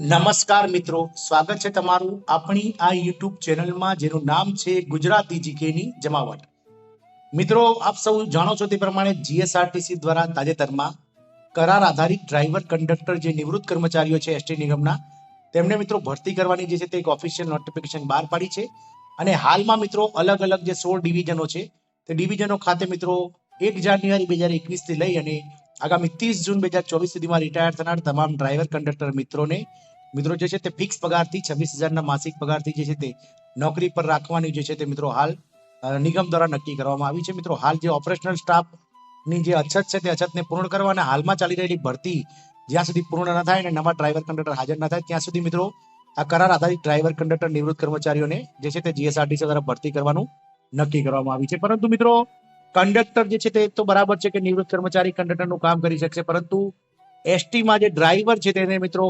નમસ્કાર મિત્રો, સ્વાગત છે તમારું આપણી આ યુટ્યુબ ચેનલમાં, જેનું નામ છે ગુજરાતી જીકેની જમાવટ. મિત્રો, આપ સૌ જાણો છો તે પ્રમાણે જીએસઆરટીસી દ્વારા તાજેતરમાં કરાર આધારિત ડ્રાઈવર કંડક્ટર જે નિવૃત્ત કર્મચારીઓ છે એસટી નિગમના, તેમને મિત્રો ભરતી કરવાની જે છે તે એક ઓફિશિયલ નોટિફિકેશન બહાર પાડી છે. અને હાલમાં મિત્રો, અલગ અલગ જે સોળ ડિવિઝનો છે, તે ડિવિઝનો ખાતે મિત્રો, એક જાન્યુઆરી બે હજાર એકવીસથી લઈ અને આગામી ત્રીસ જૂન બે હજાર ચોવીસ સુધીમાં રિટાયર થનાર તમામ ડ્રાઈવર કંડક્ટર મિત્રોને મિત્રો જે છે તે ફિક્સ પગારથી છવ્વીસ હજારના માસિક પગારથી જે છે તે નોકરી પર રાખવાની જે છે તે મિત્રો હાલ નિગમ દ્વારા નક્કી કરવામાં આવી છે. મિત્રો હાલ જે ઓપરેશનલ સ્ટાફની જે અછત છે તે અછતને પૂર્ણ કરવા અને હાલમાં ચાલી રહેલી ભરતી જ્યાં સુધી પૂર્ણ ન થાય અને નવા ડ્રાઈવર કંડક્ટર હાજર ન થાય, ત્યાં સુધી મિત્રો આ કરાર આધારિત ડ્રાઈવર કંડક્ટર નિવૃત્ત કર્મચારીઓને જે છે તે જીએસઆરટીસી દ્વારા ભરતી કરવાનું નક્કી કરવામાં આવી છે. પરંતુ મિત્રો કંડક્ટર જે છે તે તો બરાબર છે કે નિવૃત્ત કર્મચારી કંડક્ટરનું કામ કરી શકશે, પરંતુ એસટીમાં જે ડ્રાઈવર છે તેને મિત્રો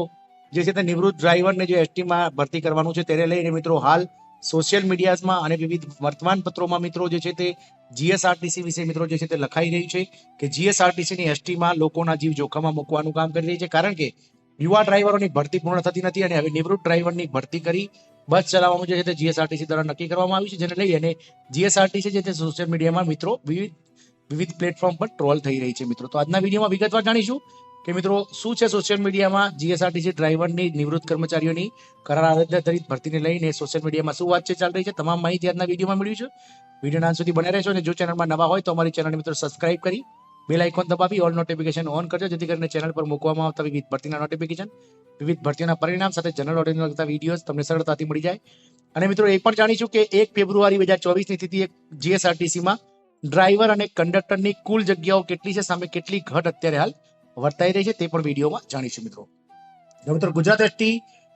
જે છે તે નિવૃત્ત ડ્રાઈવરને જે એસટીમાં ભરતી કરવાનું છે, તેને લઈને મિત્રો હાલ સોશિયલ મીડિયામાં અને વિવિધ વર્તમાન પત્રોમાં મિત્રો જે છે તે જીએસઆરટીસી વિશે મિત્રો જે છે તે લખાઈ રહ્યું છે કે જીએસઆરટીસીની એસટીમાં લોકોના જીવ જોખમમાં મૂકવાનું કામ કરી રહી છે. કારણ કે યુવા ડ્રાઈવરોની ભરતી પૂર્ણ થતી નથી અને હવે નિવૃત્ત ડ્રાઈવરની ભરતી કરી બસ ચલાવવાનું જે છે તે જીએસઆરટીસી દ્વારા નક્કી કરવામાં આવ્યું છે, જેને લઈ અને જીએસઆરટીસી જે છે સોશિયલ મીડિયામાં મિત્રો વિવિધ વિવિધ પ્લેટફોર્મ પર ટ્રોલ થઈ રહી છે મિત્રો. તો આજના વિડીયોમાં વિગતવાર જાણીશું કે મિત્રો, શું છે સોશિયલ મીડિયામાં જીએસઆરટીસી ડ્રાઈવરની નિવૃત્ત કર્મચારીઓની કરાર આધારિત ભરતીને લઈને સોશિયલ મીડિયામાં શું વાતચીત ચાલી રહી છે? તમામ માહિતી આજના વિડીયોમાં મળ્યું છે. વિડીયોના અંત સુધી બને રહેશો અને જો ચેનલમાં નવા હોય તો અમારી ચેનલને મિત્રો સબસ્ક્રાઇબ કરી બેલ આઇકોન દબાવી ઓલ નોટિફિકેશન ઓન કરજો, જેથી કરીને ચેનલ પર મૂકવામાં આવતા વિવિધ ભરતીના નોટિફિકેશન વિવિધ ભરતીના પરિણામ સાથે જનરલ ઓડિયન્સ લગતા વિડીયોઝ તમને સરળતાથી મળી જાય. અને મિત્રો, એ પણ જાણીશું કે એક ફેબ્રુઆરી બે હજાર ચોવીસની એક જીએસઆરટીસીમાં ડ્રાઈવર અને કંડક્ટરની કુલ જગ્યાઓ કેટલી છે? સામે કેટલી ઘટ અત્યારે હાલ વર્તાઈ રહી છે તે પણ વિડીયોમાં જાણીશું મિત્રો. મિત્રો ગુજરાત એસટી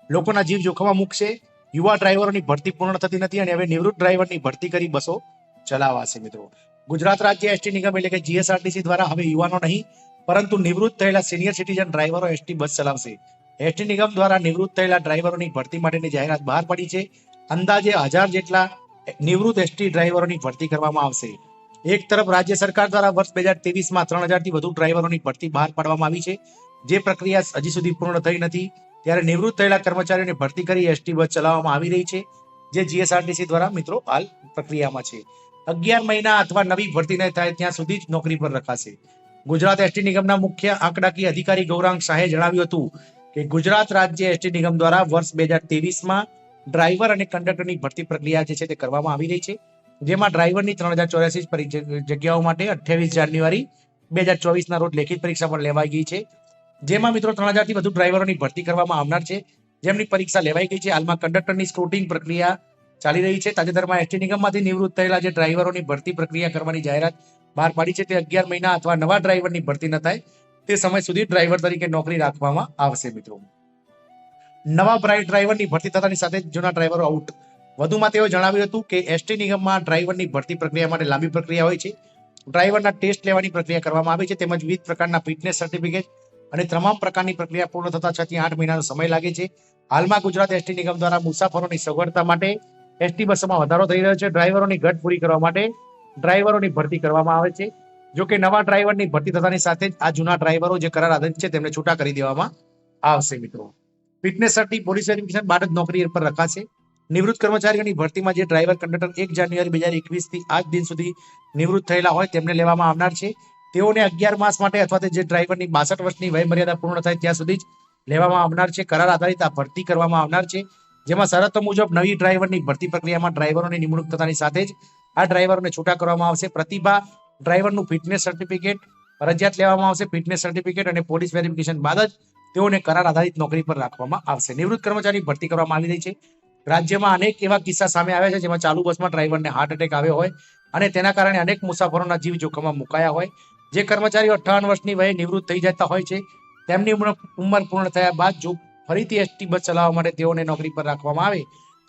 લોકોના જીવ જોખમમાં મૂકશે, યુવા ડ્રાઈવરોની ભરતી પૂર્ણ થતી નથી અને હવે નિવૃત્ત ડ્રાઈવરની ભરતી કરી બસો ચલાવાશે મિત્રો. ગુજરાત રાજ્ય એસટી નિગમ એટલે કે જીએસઆરટીસી દ્વારા હવે યુવાનો નહીં, પરંતુ નિવૃત્ત થયેલા સિનિયર સિટીઝન ડ્રાઈવરો એસટી બસ ચલાવશે. એસટી નિગમ દ્વારા નિવૃત્ત થયેલા ડ્રાઈવરોની ભરતી માટેની જાહેરાત બહાર પડી છે. અંદાજે હજાર જેટલા નિવૃત્ત એસટી ડ્રાઈવરોની ભરતી કરવામાં આવશે. એક તરફ રાજ્ય સરકાર દ્વારા વર્ષ બે હજાર ત્રેવીસમાં ત્રણ હજારથી વધુ ડ્રાઈવરોની ભરતી બહાર પાડવામાં આવી છે. જે પ્રક્રિયા હજી સુધી પૂર્ણ થઈ નથી. ત્યારે નિવૃત્ત થયેલા કર્મચારીઓને ભરતી કરી એસટી બસ ચલાવવામાં આવી રહી છે, જે જીએસઆરટીસી દ્વારા મિત્રો હાલ પ્રક્રિયામાં છે. અગિયાર મહિના અથવા નવી ભરતી ન થાય ત્યાં સુધી જ નોકરી પર રખાશે. ગુજરાત એસટી નિગમના મુખ્ય આંકડાકીય અધિકારી ગૌરાંગ શાહે જણાવ્યું હતું કે ગુજરાત રાજ્ય એસટી નિગમ દ્વારા વર્ષ બે હજાર ત્રેવીસમાં ડ્રાઈવર અને કંડક્ટરની ભરતી પ્રક્રિયા જે છે તે કરવામાં આવી રહી છે. જેમાં ડ્રાઈવરની ત્રણ હજાર ચોર્યાસી જગ્યાઓ માટે અઠ્યાવીસ જાન્યુઆરી બે હજાર ચોવીસના રોજ લેખિત પરીક્ષા પણ લેવાઈ ગઈ છે. જેમાં મિત્રો ત્રણ હજારથી વધુ ડ્રાઈવરોની ભરતી કરવામાં આવનાર છે. જેમની પરીક્ષા લેવાઈ ગઈ છે, હાલમાં કંડક્ટરની સ્ક્રુટિંગ પ્રક્રિયા ચાલી રહી છે. તાજેતરમાં એસટી નિગમમાંથી નિવૃત્ત થયેલા જે ડ્રાઈવરોની ભરતી પ્રક્રિયા કરવાની જાહેરાત બહાર પાડી છે, તે અગિયાર મહિના અથવા નવા ડ્રાઈવરની ભરતી ન થાય. તે સમય સુધી ડ્રાઈવર તરીકે નોકરી રાખવામાં આવશે મિત્રો. નવા ડ્રાઈવરની ભરતી થતાની સાથે જૂના ડ્રાઈવરો આઉટ વધુમાં તેઓ જણાવ્યું હતું કે એસટી નિગમમાં ડ્રાઈવરની ભરતી પ્રક્રિયા માટે લાંબી પ્રક્રિયા હોય છે. ડ્રાઈવરના ટેસ્ટ લેવાની પ્રક્રિયા કરવામાં આવે છે તેમજ વિવિધ પ્રકારના ફિટનેસ સર્ટિફિકેટ અને તમામ પ્રકારની પ્રક્રિયા પૂર્ણ થતા છ થી આઠ મહિનાનો સમય લાગે છે. હાલમાં ગુજરાત એસટી નિગમ દ્વારા મુસાફરોની સગવડતા માટે એસટી બસોમાં વધારો થઈ રહ્યો છે. ડ્રાઈવરોની ઘટ પૂરી કરવા માટે ડ્રાઈવરોની ભરતી કરવામાં આવે છે. જો કે નવા ડ્રાઈવરની ભરતી થતાની સાથે આ જૂના ડ્રાઈવરો જે કરાર આધારિત છે તેમને છૂટા કરી દેવામાં આવશે મિત્રો. ફિટનેસ સર્ટી, પોલીસ વેરિફિકેશન બાદ જ નોકરી પર રખાશે. નિવૃત્ત કર્મચારીઓની ભરતીમાં જે ડ્રાઈવર કંડક્ટર એક જાન્યુઆરી બે હજાર એકવીસથી આજ દિન સુધી નિવૃત્ત થયેલા હોય તેમને લેવામાં આવનાર છે. તેઓને અગિયાર માસ માટે અથવા તો જે ડ્રાઈવરની બાસઠ વર્ષની વયમર્યાદા પૂર્ણ થાય ત્યાં સુધી જ લેવામાં આવનાર છે. કરાર આધારિત આ ભરતી કરવામાં આવનાર છે. જેમાં શરતો મુજબ નવી ડ્રાઈવરની ભરતી પ્રક્રિયામાં ડ્રાઈવરોની નિમણૂક થતાની સાથે જ આ ડ્રાઈવરોને છૂટા કરવામાં આવશે. પ્રતિભા ડ્રાઈવરનું ફિટનેસ સર્ટિફિકેટ ફરજિયાત લેવામાં આવશે. ફિટનેસ સર્ટિફિકેટ અને પોલીસ વેરિફિકેશન બાદ જ તેઓને કરાર આધારિત નોકરી પર રાખવામાં આવશે. નિવૃત્ત કર્મચારી ભરતી કરવામાં આવી રહી છે. રાજ્યમાં અનેક એવા કિસ્સા સામે આવ્યા છે જેમાં ચાલુ બસમાં ડ્રાઈવરને હાર્ટ એટેક આવ્યો હોય અને તેના કારણે અનેક મુસાફરોના જીવ જોખમમાં મુકાયા હોય. જે કર્મચારીઓ અઠાવન વર્ષની વયે નિવૃત્ત થઈ જતા હોય છે, તેમની ઉંમર પૂર્ણ થયા બાદ જો ફરીથી એસટી બસ ચલાવવા માટે તેઓને નોકરી પર રાખવામાં આવે,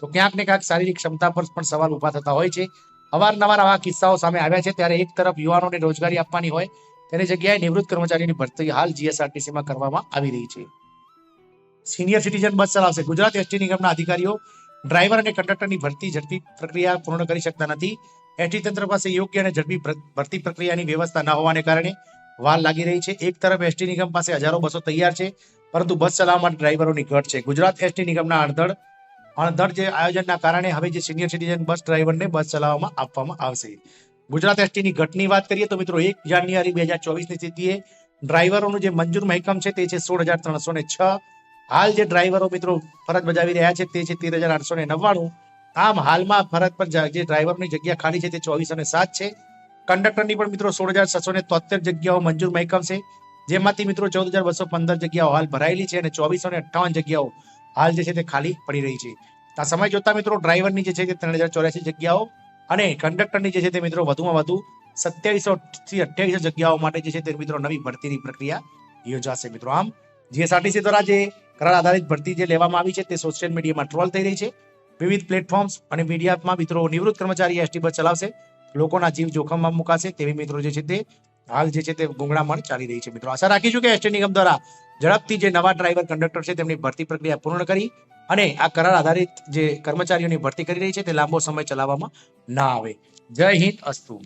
તો ક્યાંક ને ક્યાંક શારીરિક ક્ષમતા પર પણ સવાલ ઊભા થતા હોય છે. અવારનવાર આવા કિસ્સાઓ સામે આવ્યા છે, ત્યારે એક તરફ યુવાનોને રોજગારી આપવાની હોય તેની જગ્યાએ નિવૃત્ત કર્મચારીની ભરતી હાલ જીએસઆરટીસીમાં કરવામાં આવી રહી છે. સિનિયર સિટીઝન બસ ચલાવશે. ગુજરાત એસટી નિગમના અધિકારીઓ ડ્રાઈવર અને કંડક્ટરની ભરતી ઝડપી પ્રક્રિયા પૂર્ણ કરી શકતા નથી. એસટી તંત્ર પાસે યોગ્ય અને ઝડપી ભરતી પ્રક્રિયાની વ્યવસ્થા ન હોવાને કારણે વાર લાગી રહી છે. એક તરફ એસટી નિગમ પાસે હજારો બસો તૈયાર છે, પરંતુ બસ ચલાવવા માટે ડ્રાઈવરોની ઘટ છે. ગુજરાત એસટી નિગમના અણધડ અણધડ જે આયોજનના કારણે હવે જે સિનિયર સિટીઝન બસ ડ્રાઈવરને બસ ચલાવવામાં આપવામાં આવશે. ગુજરાત એસટીની ઘટની વાત કરીએ તો મિત્રો એક જાન્યુઆરી બે હજાર ચોવીસની સ્થિતિએ ડ્રાઈવરોનું જે મંજૂર મહેકમ છે તે છે સોળ હજાર ત્રણસો ને છ. હાલ જે ડ્રાઈવરો મિત્રો ફરજ બજાવી રહ્યા છે તે છે તેર હજાર આઠસો ને નવ્વાણું. આમ હાલમાં ફરજ પર જે ડ્રાઈવરની જગ્યા ખાલી છે તે ચોવીસ અને સાત છે. કંડક્ટરની પણ મિત્રો સોળ હજાર છસો ને તોતેર જગ્યાઓ મંજૂર મહેકમ છે. જેમાંથી મિત્રો ચૌદ હજાર બસો પંદર જગ્યાઓ હાલ ભરાયેલી છે અને ચોવીસો ને અઠ્ઠાવન જગ્યાઓ હાલ જે છે તે ખાલી પડી રહી છે. આ સમય જોતા મિત્રો ડ્રાઈવરની જે છે તે ત્રણ હજાર ચોર્યાસી જગ્યાઓ અને કંડક્ટરની જે છે તે મિત્રો વધુમાં વધુ સત્યાવીસો થી અઠ્યાવીસો જગ્યાઓ માટે જે છે તે મિત્રો નવી ભરતીની પ્રક્રિયા યોજાશે મિત્રો આમ. જીએસઆરટીસી દ્વારા જે કરાર આધારિત ભરતી જે લેવામાં આવી છે તે સોશિયલ મીડિયામાં ટ્રોલ થઈ રહી છે. વિવિધ પ્લેટફોર્મ્સ અને મીડિયામાં મિત્રો નિવૃત્ત કર્મચારી એસટી બસ ચલાવશે. લોકોના જીવ જોખમમાં મુકાશે તેવી મિત્રો જે છે તે હાલ જે છે તે ગુંગળામણ ચાલી રહી છે. મિત્રો, આશા રાખીશું કે એસટી નિગમ દ્વારા ઝડપથી જે નવા ડ્રાઈવર કંડક્ટર છે તેમની ભરતી પ્રક્રિયા પૂર્ણ કરી અને આ કરાર આધારિત જે કર્મચારીઓની ભરતી કરી રહી છે તે લાંબો સમય ચલાવવામાં ના આવે. જય હિન્દ, અસ્તુ.